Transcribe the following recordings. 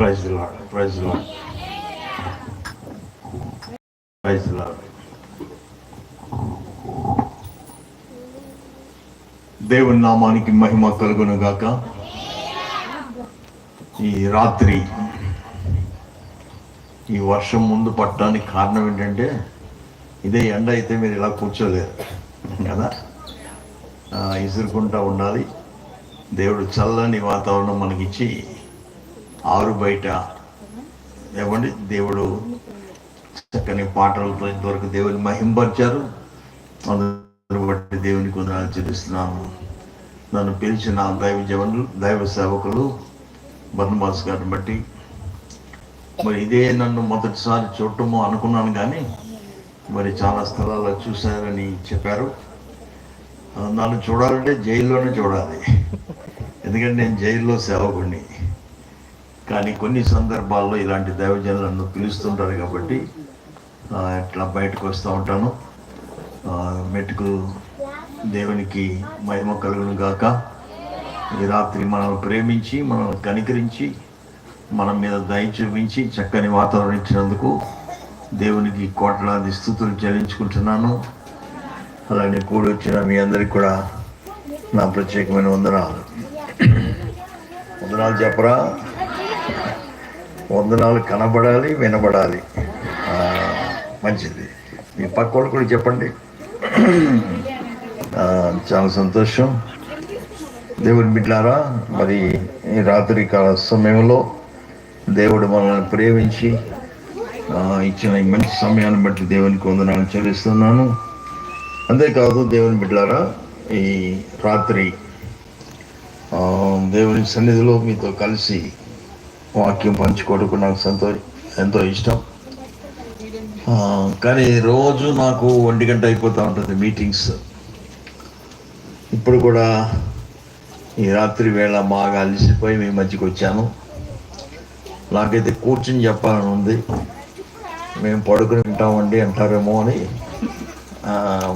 Praise lord praise lord praise lord దేవుని నామానికి మహిమ కలుగును గాక ఈ రాత్రి ఈ వర్షం ముందు పట్టడానికి కారణం ఏంటంటే ఇదే ఎండ అయితే మీరు ఇలా కూర్చోలేరు కదా? ఇసురుకుంటా ఉండాలి. దేవుడు చల్లని వాతావరణం మనకిచ్చి ఆరు బయట. ఏమండి? దేవుడు చక్కని పాటలతో ఇంతవరకు దేవుని మహింపరిచారు. అందుని బట్టి దేవుని వందనాలు చెల్లిస్తున్నాను నన్ను పిలిచిన దైవ జవనులు దైవ సేవకులు బర్ణమాస్ గారిని బట్టి. మరి ఇదే నన్ను మొదటిసారి చూడటము అనుకున్నాను కానీ మరి చాలా స్థలాల్లో చూశారని చెప్పారు. నన్ను చూడాలంటే జైల్లోనే చూడాలి. ఎందుకంటే నేను జైల్లో సేవకుడిని. కానీ కొన్ని సందర్భాల్లో ఇలాంటి దైవజనులు నన్ను పిలుస్తుంటారు కాబట్టి ఇట్లా బయటకు వస్తూ ఉంటాను. మెట్టుకు దేవునికి మహిమ కలుగును గాక. ఈ రాత్రి మనల్ని ప్రేమించి మనల్ని కనికరించి మన మీద దయ చూపించి చక్కని వాతావరణం ఇచ్చినందుకు దేవునికి కోట్లాది స్థుతులు చెల్లించుకుంటున్నాను. అలానే కూడి వచ్చిన మీ అందరికి కూడా నా ప్రత్యేకమైన వందనాలు. వందనాలు చెప్పరా? వందనాలు కనబడాలి వినబడాలి. మంచిది. మీ పక్క వాళ్ళు కూడా చెప్పండి. చాలా సంతోషం. దేవుని బిడ్డారా మరి ఈ రాత్రి కాల సమయంలో దేవుడు మనల్ని ప్రేమించి ఇచ్చిన ఈ మంచి సమయాన్ని బట్టి దేవునికి వందనాలు చెల్లిస్తున్నాను. అంతేకాదు దేవుని బిడ్డారా ఈ రాత్రి దేవుని సన్నిధిలో మీతో కలిసి వాక్యం పంచుకోవడం నాకు సంతో ఎంతో ఇష్టం. కానీ రోజు నాకు ఒంటి గంట అయిపోతూ ఉంటుంది మీటింగ్స్. ఇప్పుడు కూడా ఈ రాత్రి వేళ బాగా అలసిపోయి మీ మధ్యకి వచ్చాను. నాకైతే కూర్చుని చెప్పాలని ఉంది. మేము పడుకుని ఉంటామండి అంటారేమో అని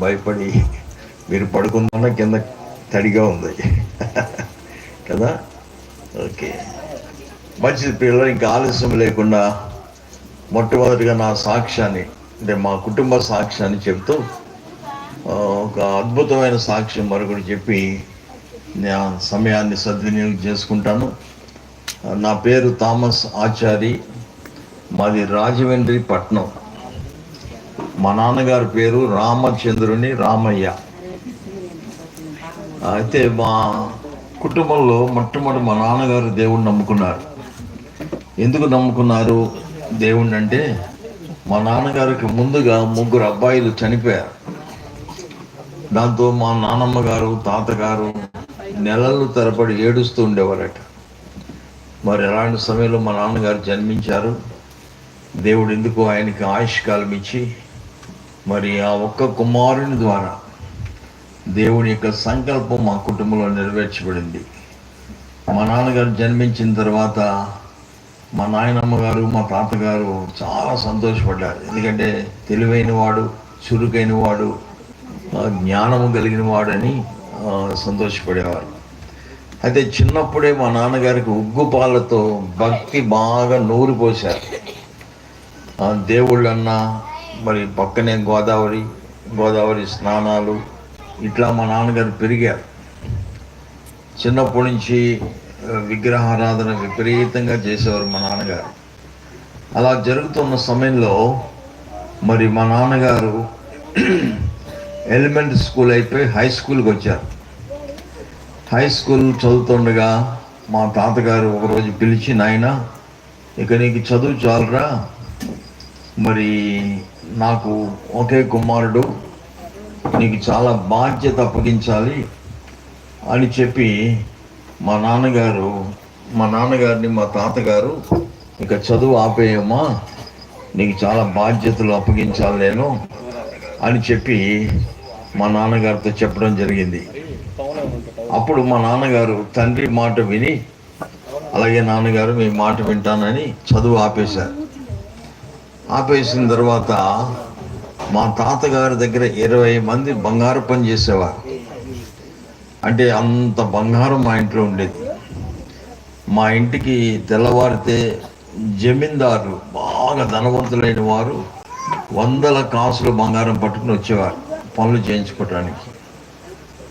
భయపడి మీరు పడుకున్నా కింద తడిగా ఉంది. కదా? ఓకే. మంచిది పిల్లలు ఇంకా ఆలస్యం లేకుండా మొట్టమొదటిగా నా సాక్ష్యాన్ని అంటే మా కుటుంబ సాక్ష్యాన్ని చెప్తూ ఒక అద్భుతమైన సాక్ష్యం మరొకటి చెప్పి నా సమయాన్ని సద్వినియోగం చేసుకుంటాను. నా పేరు థామస్ ఆచారి మాది రాజమండ్రి పట్నం. మా నాన్నగారి పేరు రామచంద్రుని రామయ్య. అయితే మా కుటుంబంలో మొట్టమొదటి మా నాన్నగారు దేవుణ్ణి నమ్ముకున్నారు. ఎందుకు నమ్ముకున్నారు దేవుణ్ణి అంటే మా నాన్నగారికి ముందుగా ముగ్గురు అబ్బాయిలు చనిపోయారు. దాంతో మా నానమ్మ గారు తాతగారు నెలలు తరబడి ఏడుస్తూ ఉండేవారట. మరి అలాంటి సమయంలో మా నాన్నగారు జన్మించారు. దేవుడు ఎందుకు ఆయనకి ఆయుష్కాలం ఇచ్చి మరి ఆ ఒక్క కుమారుని ద్వారా దేవుని యొక్క సంకల్పం మా కుటుంబంలో నెరవేర్చబడింది. మా నాన్నగారు జన్మించిన తర్వాత మా నాయనమ్మ గారు మా తాతగారు చాలా సంతోషపడ్డారు. ఎందుకంటే తెలివైన వాడు చురుకైన వాడు జ్ఞానము కలిగిన వాడని సంతోషపడేవారు. అయితే చిన్నప్పుడే మా నాన్నగారికి ఉగ్గుపాలతో భక్తి బాగా నూరు పోశారు. దేవుళ్ళన్నా మరి పక్కనే గోదావరి గోదావరి స్నానాలు ఇట్లా మా నాన్నగారు పెరిగారు. చిన్నప్పటి నుంచి విగ్రహారాధన విపరీతంగా చేసేవారు మా నాన్నగారు. అలా జరుగుతున్న సమయంలో మరి మా నాన్నగారు ఎలిమెంటరీ స్కూల్ అయిపోయి హై స్కూల్కి వచ్చారు. హై స్కూల్ చదువుతుండగా మా తాతగారు ఒకరోజు పిలిచి నాయన ఇక నీకు చదువు చాలరా. మరి నాకు ఒకే కుమారుడు నీకు చాలా బాధ్యత అప్పగించాలి అని చెప్పి మా నాన్నగారు మా నాన్నగారిని మా తాతగారు ఇక చదువు ఆపేయమ్మా నీకు చాలా బాధ్యతలు అప్పగించాలి నేను అని చెప్పి మా నాన్నగారితో చెప్పడం జరిగింది. అప్పుడు మా నాన్నగారు తండ్రి మాట విని అలాగే నాన్నగారు మీ మాట వింటానని చదువు ఆపేశారు. ఆపేసిన తర్వాత మా తాతగారి దగ్గర ఇరవై మంది బంగారు పని చేసేవారు. అంటే అంత బంగారం మా ఇంట్లో ఉండేది. మా ఇంటికి తెల్లవారితే జమీందారులు బాగా ధనవంతులైన వారు వందల కాసులు బంగారం పట్టుకుని వచ్చేవారు పనులు చేయించుకోవటానికి.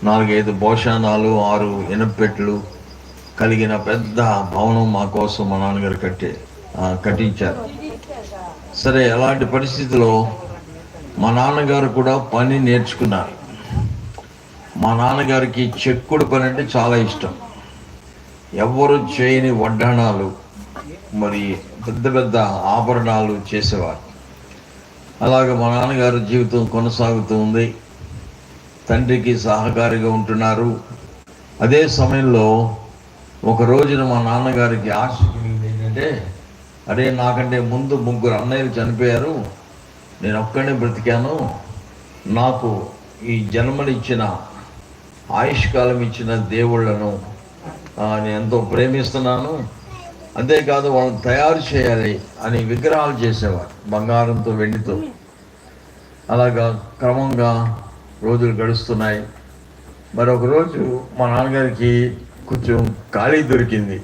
నాలుగైదు భోషానాలు ఆరు ఇనపెట్లు కలిగిన పెద్ద భవనం మా కోసం మా నాన్నగారు కట్టే కట్టించారు. సరే అలాంటి పరిస్థితిలో మా నాన్నగారు కూడా పని నేర్చుకున్నారు. మా నాన్నగారికి చెక్కుడు పని అంటే చాలా ఇష్టం. ఎవ్వరు చేయని వడ్డాణాలు మరి పెద్ద పెద్ద ఆభరణాలు చేసేవారు. అలాగే మా నాన్నగారి జీవితం కొనసాగుతూ ఉంది. తండ్రికి సహకారిగా ఉంటున్నారు. అదే సమయంలో ఒక రోజున మా నాన్నగారికి ఆశ ఏంటంటే అరే నాకంటే ముందు ముగ్గురు అన్నయ్యలు చనిపోయారు. నేను ఒక్కడే బ్రతికాను. నాకు ఈ జన్మనిచ్చిన ఆయుష్కాలం ఇచ్చిన దేవుళ్ళను నేను ఎంతో ప్రేమిస్తున్నాను. అంతేకాదు వాళ్ళని తయారు చేయాలి అని విగ్రహాలు చేసేవారు బంగారంతో వెండితో. అలాగా క్రమంగా రోజులు గడుస్తున్నాయి. మరొక రోజు మా నాన్నగారికి కొంచెం ఖాళీ దొరికింది.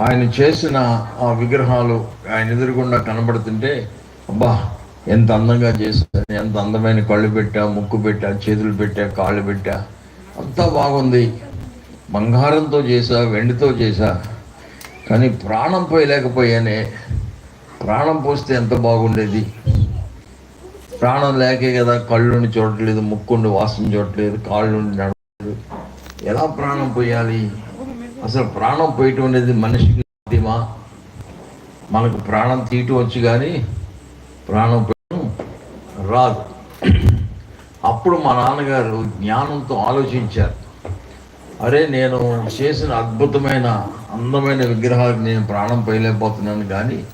ఆయన చేసిన ఆ విగ్రహాలు ఆయన ఎదురుగుండా కనబడుతుంటే అబ్బా ఎంత అందంగా చేశాను ఎంత అందమైన కళ్ళు పెట్టా ముక్కు పెట్టా చేతులు పెట్టా కాళ్ళు పెట్టా. అంతా బాగుంది. బంగారంతో చేసా వెండితో చేసా. కానీ ప్రాణం పోయలేకపోయానే. ప్రాణం పోస్తే ఎంత బాగుండేది? ప్రాణం లేకే కదా కళ్ళుండి చూడట్లేదు ముక్కుండి వాసన చూడట్లేదు కాళ్ళుండి నడవట్లేదు. ఎలా ప్రాణం పోయాలి? అసలు ప్రాణం పోయటం అనేది మనిషికి సాధ్యమా? మనకు ప్రాణం తీయటం వచ్చి కానీ ప్రాణం పోయడం రాదు. అప్పుడు మా నాన్నగారు జ్ఞానంతో ఆలోచించారు. అరే నేను చేసిన అద్భుతమైన అందమైన విగ్రహాలకు నేను ప్రాణం పోయలేకపోతున్నాను కానీ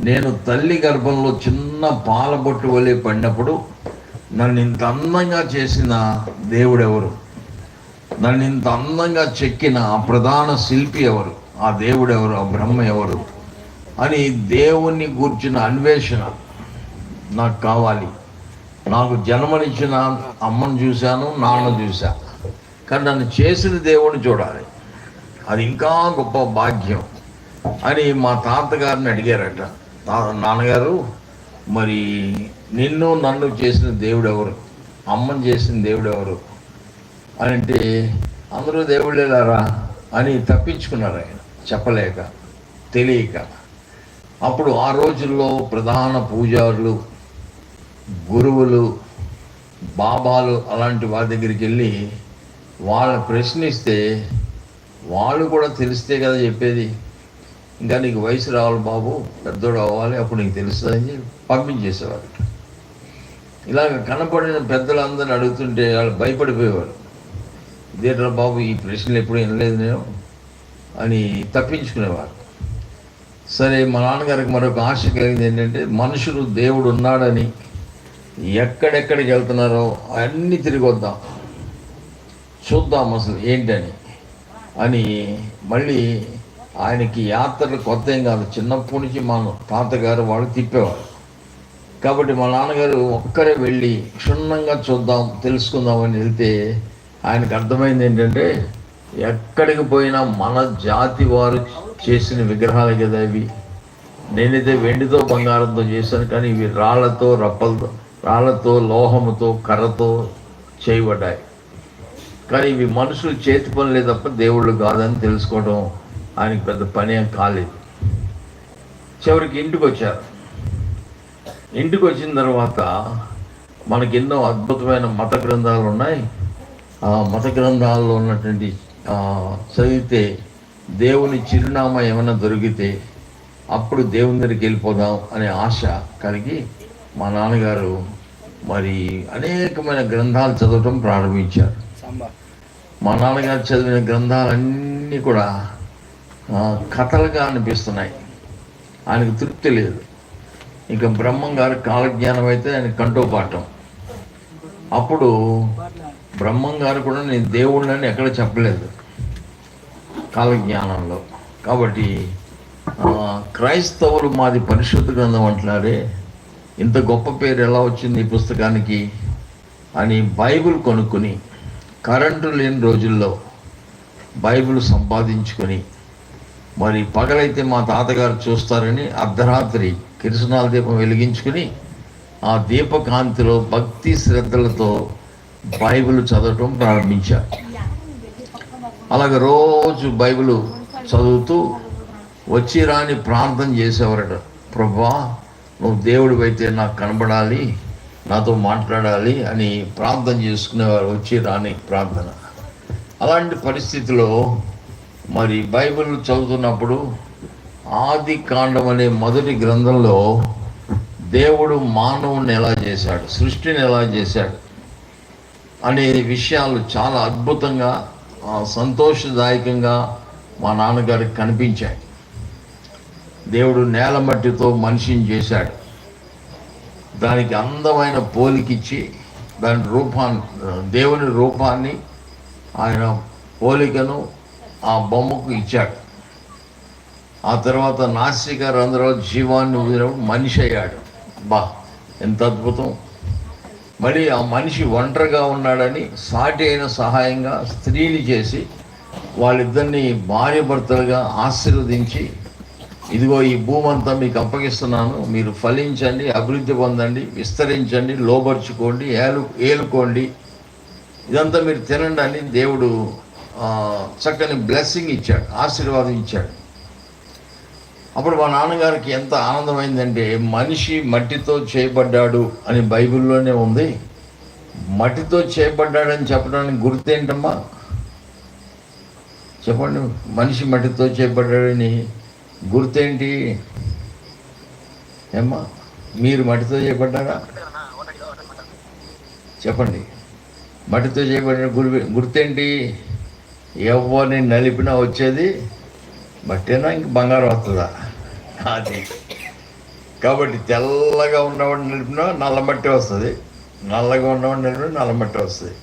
నేను తల్లి గర్భంలో చిన్న పాల బొట్టు వలె పడినప్పుడు నన్ను ఇంత అందంగా చేసిన దేవుడెవరు? నన్ను ఇంత అందంగా చెక్కిన ఆ ప్రధాన శిల్పి ఎవరు? ఆ దేవుడెవరు? ఆ బ్రహ్మ ఎవరు? అని దేవుణ్ణి గూర్చిన అన్వేషణ నాకు కావాలి. నాకు జన్మనిచ్చిన అమ్మను చూశాను నాన్న చూశా కానీ నన్ను చేసిన దేవుడిని చూడాలి. అది ఇంకా గొప్ప భాగ్యం. అని మా తాతగారిని అడిగారట. నాన్నగారు మరి నిన్ను నన్ను చేసిన దేవుడు ఎవరు? అమ్మని చేసిన దేవుడు ఎవరు? అని అంటే అందరూ దేవుళ్ళేలారా అని తప్పించుకున్నారు ఆయన. చెప్పలేక తెలియక. అప్పుడు ఆ రోజుల్లో ప్రధాన పూజారులు గురువులు బాబాలు అలాంటి వారి దగ్గరికి వెళ్ళి వాళ్ళని ప్రశ్నిస్తే వాళ్ళు కూడా తెలిస్తే కదా చెప్పేది. ఇంకా నీకు వయసు రావాలి బాబు పెద్దోడు అవ్వాలి అప్పుడు నీకు తెలుస్తుందని చెప్పి పంపించేసేవారు. ఇలాగ కనపడిన పెద్దలందరిని అడుగుతుంటే వాళ్ళు భయపడిపోయేవారు. ఇదేట్రా బాబు ఈ ప్రశ్నలు ఎప్పుడు వినలేదు నేను అని తప్పించుకునేవారు. సరే మా నాన్నగారికి మరొక ఆశ కలిగింది ఏంటంటే మనుషులు దేవుడు ఉన్నాడని ఎక్కడెక్కడికి వెళ్తున్నారో అన్నీ తిరిగి వద్దాం. చూద్దాం అసలు ఏంటని. అని మళ్ళీ ఆయనకి యాత్రలు కొత్త ఏం కాదు. చిన్నప్పటి నుంచి మన తాతగారు వాళ్ళు తిప్పేవారు. కాబట్టి మా నాన్నగారు ఒక్కరే వెళ్ళి క్షుణ్ణంగా చూద్దాం తెలుసుకుందామని వెళ్తే ఆయనకు అర్థమైంది ఏంటంటే ఎక్కడికి పోయినా మన జాతి వారు చేసిన విగ్రహాలు కదా ఇవి. నేనైతే వెండితో బంగారంతో చేశాను కానీ ఇవి రాళ్ళతో రప్పలతో రాళ్ళతో లోహముతో కర్రతో చేయబడ్డాయి. కానీ ఇవి మనుషులు చేతి పనులే తప్ప దేవుళ్ళు కాదని తెలుసుకోవడం ఆయనకి పెద్ద పని ఏం కాలేదు. చివరికి ఇంటికి వచ్చారు ఇంటికి వచ్చిన తర్వాత మనకి ఎన్నో అద్భుతమైన మత గ్రంథాలు ఉన్నాయి. ఆ మత గ్రంథాల్లో ఉన్నటువంటి చదివితే దేవుని చిరునామా ఏమైనా దొరికితే అప్పుడు దేవుని దగ్గరికి వెళ్ళిపోదాం అనే ఆశ కలిగి మా నాన్నగారు మరి అనేకమైన గ్రంథాలు చదవటం ప్రారంభించారు. మా నాన్నగారు చదివిన గ్రంథాలన్నీ కూడా కథలుగా అనిపిస్తున్నాయి. ఆయనకు తృప్తి లేదు. ఇక బ్రహ్మం గారి కాలజ్ఞానం అయితే ఆయన కంఠోపాఠం. అప్పుడు బ్రహ్మం గారు కూడా నేను దేవుళ్ళని ఎక్కడ చెప్పలేదు కాలజ్ఞానంలో. కాబట్టి క్రైస్తవులు మాది పరిశుద్ధ గ్రంథం అంటున్నారే. ఇంత గొప్ప పేరు ఎలా వచ్చింది ఈ పుస్తకానికి అని బైబిల్ కొనుక్కుని కరెంటు లేని రోజుల్లో బైబిల్ సంపాదించుకొని మరి పగలైతే మా తాతగారు చూస్తారని అర్ధరాత్రి కిరసనాల దీపం వెలిగించుకుని ఆ దీపకాంతిలో భక్తి శ్రద్ధలతో బైబిల్ చదవటం ప్రారంభించారు. అలాగే రోజు బైబిల్ చదువుతూ వచ్చి రాని ప్రార్థన చేసేవారట. ప్రభా నువ్వు దేవుడు అయితే నాకు కనబడాలి నాతో మాట్లాడాలి అని ప్రార్థన చేసుకునేవారు వచ్చి రాని ప్రార్థన. అలాంటి పరిస్థితిలో మరి బైబిల్ చదువుతున్నప్పుడు ఆది కాండం అనే మొదటి గ్రంథంలో దేవుడు మానవుని ఎలా చేశాడు సృష్టిని ఎలా చేశాడు అనే విషయాలు చాలా అద్భుతంగా సంతోషదాయకంగా మా నాన్నగారికి కనిపించాయి. దేవుడు నేల మట్టితో మనిషిని చేశాడు. దానికి అందమైన పోలికిచ్చి దాని రూపాన్ని దేవుని రూపాన్ని ఆయన పోలికను ఆ బొమ్మకు ఇచ్చాడు. ఆ తర్వాత నాసిక రంధ్రాలు జీవాన్ని వదిలినప్పుడు మనిషి అయ్యాడు. బా ఎంత అద్భుతం. మరి ఆ మనిషి ఒంటరిగా ఉన్నాడని సాటి అయిన సహాయంగా స్త్రీని చేసి వాళ్ళిద్దరిని భార్య భర్తలుగా ఆశీర్వదించి ఇదిగో ఈ భూమంతా మీకు అప్పగిస్తున్నాను. మీరు ఫలించండి అభివృద్ధి పొందండి విస్తరించండి లోబర్చుకోండి ఏలు ఏలుకోండి. ఇదంతా మీరు తినండి అని దేవుడు చక్కని బ్లెస్సింగ్ ఇచ్చాడు ఆశీర్వాదం ఇచ్చాడు. అప్పుడు మా నాన్నగారికి ఎంత ఆనందమైందంటే మనిషి మట్టితో చేయబడ్డాడు అని బైబిల్లోనే ఉంది. మట్టితో చేయబడ్డాడని చెప్పడానికి గుర్తేంటమ్మా? చెప్పండి మనిషి మట్టితో చేయబడ్డాడని గుర్తేంటి? ఏమ్మా మీరు మట్టితో చేయబడ్డారా? చెప్పండి. మట్టితో చేయబడిన గురి గుర్తేంటి? ఎవరిని నలిపినా వచ్చేది మట్టేనా? ఇంక బంగారం వస్తుందా? అది. కాబట్టి తెల్లగా ఉన్నవాడిని నలిపినా నల్ల మట్టి వస్తుంది. నల్లగా ఉన్నవాడిని నలిపినా నల్ల మట్టి వస్తుంది.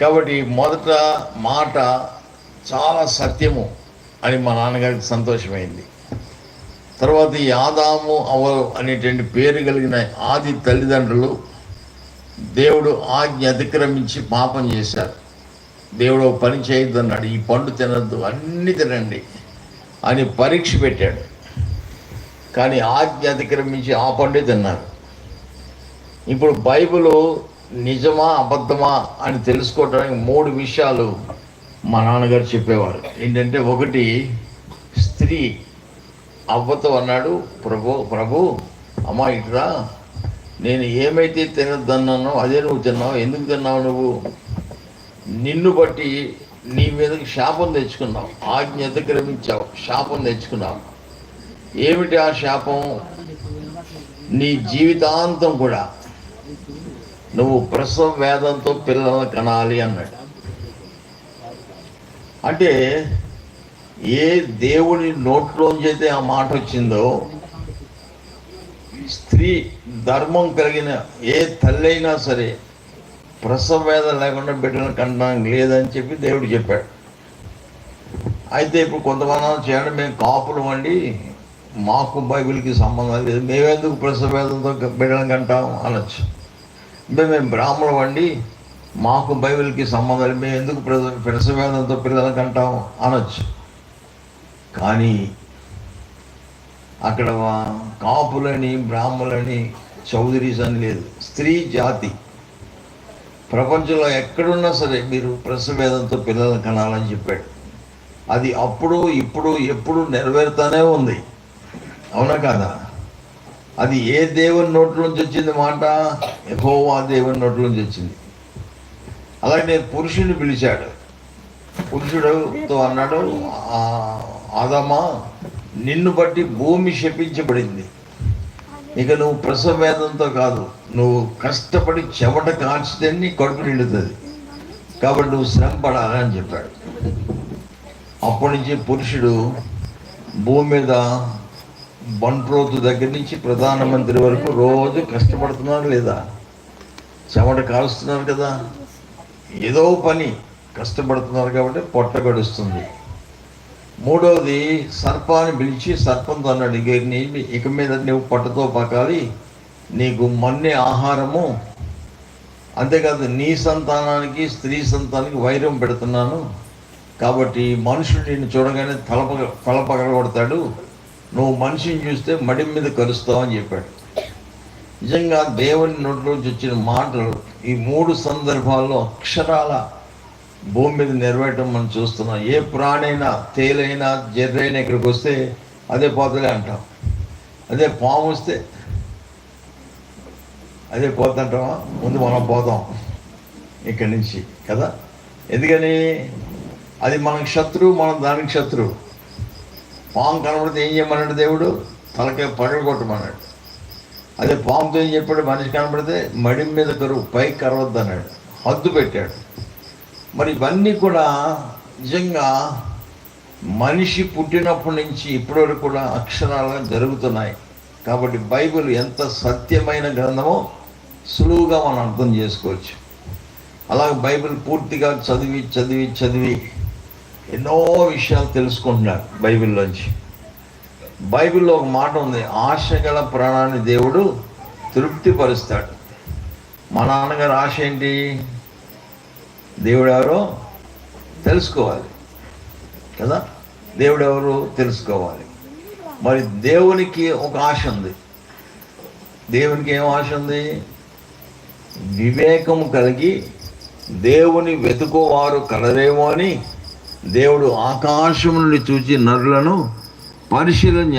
కాబట్టి మొదట మాట చాలా సత్యము. అని మా నాన్నగారికి సంతోషమైంది. తర్వాత ఈ ఆదాము అవ అనేటువంటి పేరు కలిగిన ఆది తల్లిదండ్రులు దేవుడు ఆజ్ఞ అతిక్రమించి పాపం చేశారు. దేవుడు పని చేయొద్దు అన్నాడు. ఈ పండు తినద్దు అన్ని తినండి అని పరీక్ష పెట్టాడు. కానీ ఆజ్ఞ అతిక్రమించి ఆ పండే తిన్నారు. ఇప్పుడు బైబిల్ నిజమా అబద్ధమా అని తెలుసుకోవడానికి మూడు విషయాలు మా నాన్నగారు చెప్పేవారు. ఏంటంటే ఒకటి స్త్రీ అవ్వతో అన్నాడు ప్రభు ప్రభు అమ్మా ఇట్రా నేను ఏమైతే తినద్దన్నానో అదే నువ్వు తిన్నావు. ఎందుకు తిన్నావు నువ్వు? నిన్ను బట్టి నీ మీదకి శాపం తెచ్చుకున్నావు. ఆజ్ఞ అతిక్రమించావు. శాపం తెచ్చుకున్నావు. ఏమిటి ఆ శాపం? నీ జీవితాంతం కూడా నువ్వు ప్రసవ వేదంతో పిల్లలను కనాలి అన్నాడు. అంటే ఏ దేవుని నోట్లోంచి అయితే ఆ మాట వచ్చిందో స్త్రీ ధర్మం కలిగిన ఏ తల్లైనా సరే ప్రసవ వేదన లేకుండా బిడ్డను కనడానికి లేదని చెప్పి దేవుడు చెప్పాడు. అయితే ఇప్పుడు కొంతమంది చేయండి మేము కాపులు వండి మాకు బైబిల్కి సంబంధం లేదు మేమెందుకు ప్రసవ వేదంతో బిడ్డను కంటాం అనొచ్చు. అంటే మేము బ్రాహ్మణులు వండి మాకు బైబిల్కి సంబంధం మేము ఎందుకు ప్రస ప్రసవేదంతో పిల్లలను కంటాం అనొచ్చు. కానీ అక్కడ వా- కాపులని బ్రాహ్మలని చౌదరీస్ అని లేదు. స్త్రీ జాతి. ప్రపంచంలో ఎక్కడున్నా సరే మీరు ప్రసవేదంతో పిల్లలను కనాలని చెప్పాడు. అది అప్పుడు ఇప్పుడు ఎప్పుడు నెరవేరుతానే ఉంది. అవునా కాదా? అది ఏ దేవుని నోట్లోంచి వచ్చింది మాట? యెహోవా దేవుని నోట్లోంచి వచ్చింది. అలాగే పురుషుని పిలిచాడు. పురుషుడుతో అన్నాడు "ఆ, నిన్ను బట్టి భూమి శపించబడింది. ఇక నువ్వు ప్రసవ వేదంతో కాదు నువ్వు కష్టపడి చెమట కాల్చితే నీ కడుపు నిండుతుంది. కాబట్టి నువ్వు శ్రమ పడాలి అని చెప్పాడు. అప్పటి నుంచి పురుషుడు భూమి మీద బంట్రోతు దగ్గర నుంచి ప్రధానమంత్రి వరకు రోజు కష్టపడుతున్నారు లేదా? చెమట కాలుస్తున్నారు కదా? ఏదో పని కష్టపడుతున్నారు కాబట్టి పొట్ట గడుస్తుంది. మూడవది సర్పాన్ని పిలిచి సర్పంతో అన్నాడు నీ ఇక మీద నువ్వు పొట్టతో పకాలి నీకు మన్నే ఆహారము. అంతేకాదు నీ సంతానానికి స్త్రీ సంతానానికి వైరం పెడుతున్నాను. కాబట్టి మనుషుడు నిన్ను చూడగానే తలప తలపగలగొడతాడు. నువ్వు మనిషిని చూస్తే మడి మీద కలుస్తావు అని చెప్పాడు. నిజంగా దేవుని నోట్లోంచి వచ్చిన మాటలు ఈ మూడు సందర్భాల్లో అక్షరాల భూమి మీద నెరవేరటం మనం చూస్తున్నాం. ఏ ప్రాణైనా తేలైనా జర్రైనా ఇక్కడికి వస్తే అదే పోతలే అంటాం. అదే పాము వస్తే అదే పోతుంటామా ముందు మనం పోతాం ఇక్కడి నుంచి కదా? ఎందుకని? అది మనకు శత్రువు మనం దానికి శత్రువు పాము కనబడితే ఏం చేయమన్నాడు దేవుడు? తలకే పగలు కొట్టమన్నాడు అదే పాముతో ఏం చెప్పాడు? మనిషి కనబడితే మడి మీద కరువు పైకి కరవద్దు అన్నాడు హద్దు పెట్టాడు. మరి ఇవన్నీ కూడా నిజంగా మనిషి పుట్టినప్పటి నుంచి ఇప్పటివరకు కూడా అక్షరాలుగా జరుగుతున్నాయి. కాబట్టి బైబిల్ ఎంత సత్యమైన గ్రంథమో సులువుగా మనం అర్థం చేసుకోవచ్చు. అలాగే బైబిల్ పూర్తిగా చదివి చదివి చదివి ఎన్నో విషయాలు తెలుసుకుంటున్నారు బైబిల్లోంచి బైబిల్లో ఒక మాట ఉంది ఆశ గల ప్రాణాన్ని దేవుడు తృప్తిపరుస్తాడు. మా నాన్నగారు ఆశ ఏంటి? దేవుడు ఎవరో తెలుసుకోవాలి కదా? దేవుడు ఎవరు తెలుసుకోవాలి. మరి దేవునికి ఒక ఆశ ఉంది. దేవునికి ఏం ఆశ ఉంది? వివేకము కలిగి దేవుని వెతుకోవారు కలరేమో అని దేవుడు ఆకాశం నుండి చూచి నరులను పరిశీలన